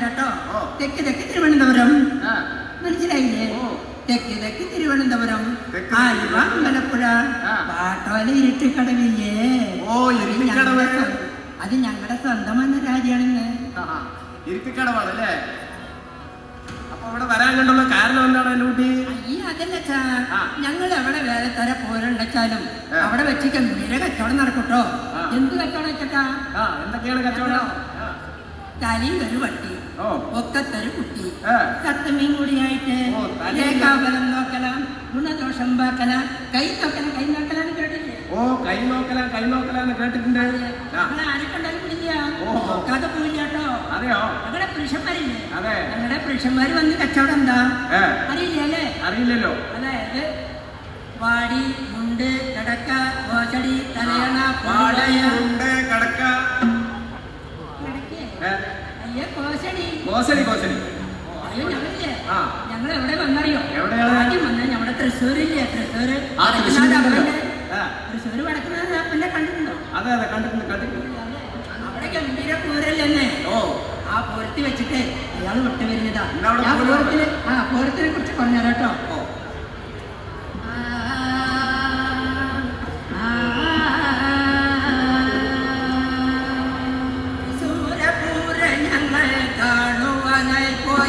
ഓ. തെക്ക് തെക്ക് തിരുവനന്തപുരം. മനസ്സിലായില്ലേ. തെക്ക് തെക്ക് തിരുവനന്തപുരം. ആലുവ അമ്പലപ്പുഴ. പാട്ടോല ഇരുട്ടിക്കടവില്ലേ ഓ, ഇരുട്ടിക്കടവ്. അത് ഞങ്ങളുടെ സ്വന്തം. ഇരുത്തിക്കടവാണ് അല്ലേ അപ്പൊ ഇവിടെ വരാൻ കണ്ടുള്ള കാരണം എന്താണ് എന്റെ കുട്ടി ഈ അതല്ലച്ചാ ഞങ്ങൾ എവിടെ വേറെ തര പോരുണ്ടെച്ചാലും അവിടെ വെച്ച് മിര കച്ചവടം നടക്കട്ടോ. എന്ത് കച്ചവടം വെച്ചാ ആ എന്തൊക്കെയാണ് കച്ചവടം? തലയിൽ ഒരു വട്ടി. ഒക്കത്തൊരു കുട്ടി ഏ, കത്തമ്മയും കൂടിയായിട്ട് രേഖാബലം നോക്കലാം ഗുണദോഷം പാക്കലാം കൈ നോക്കണം കൈ നോക്കലാന്ന് കേട്ടില്ലേ ഓ കൈ നോക്കലാം കൈ നോക്കലാന്ന് കേട്ടിട്ടുണ്ട്. ആ, ഞങ്ങളെ ആരെ കണ്ടാലും പിടിക്കുക. നോക്കാതെ പോയില്ല കേട്ടോ. അതെയോ? ഞങ്ങളുടെ പുരുഷന്മാരില്ലേ? അതെ. ഞങ്ങളുടെ പുരുഷന്മാർ വന്ന് കച്ചവടം എന്താ? അറിയില്ലേ അറിയില്ല അറിയില്ലല്ലോ. അതായത് വാടി മുണ്ട് കടക്ക ഓച്ചടി തലയണ വാടി പൊടിവായ, ഉണ്ട് കടക്ക കോശടി. ആ. ഞങ്ങൾ എവിടെ വന്നറിയോ? ആദ്യം വന്നത് നമ്മുടെ തൃശ്ശൂരില്ലേ? തൃശ്ശൂര് തൃശ്ശൂര് വടക്കുന്നാഥപ്പന്റെ കണ്ടിട്ടുണ്ടോ? അതെ അതെ കണ്ടിട്ടുണ്ട് കണ്ടിട്ടുണ്ട്. അവിടെ ഗംഭീര പൂരല്ലേ ഓ. ആ പൂരത്തിൽ വെച്ചിട്ട് അയാൾ വിട്ടു വരുന്നതാ ഇന്ന് അവിടെ ഞാൻ പൂരം പൂരത്തിൽ ആ പൂരത്തിനെ കുറിച്ച് പറഞ്ഞുതരാട്ടോ ഓ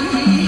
aí.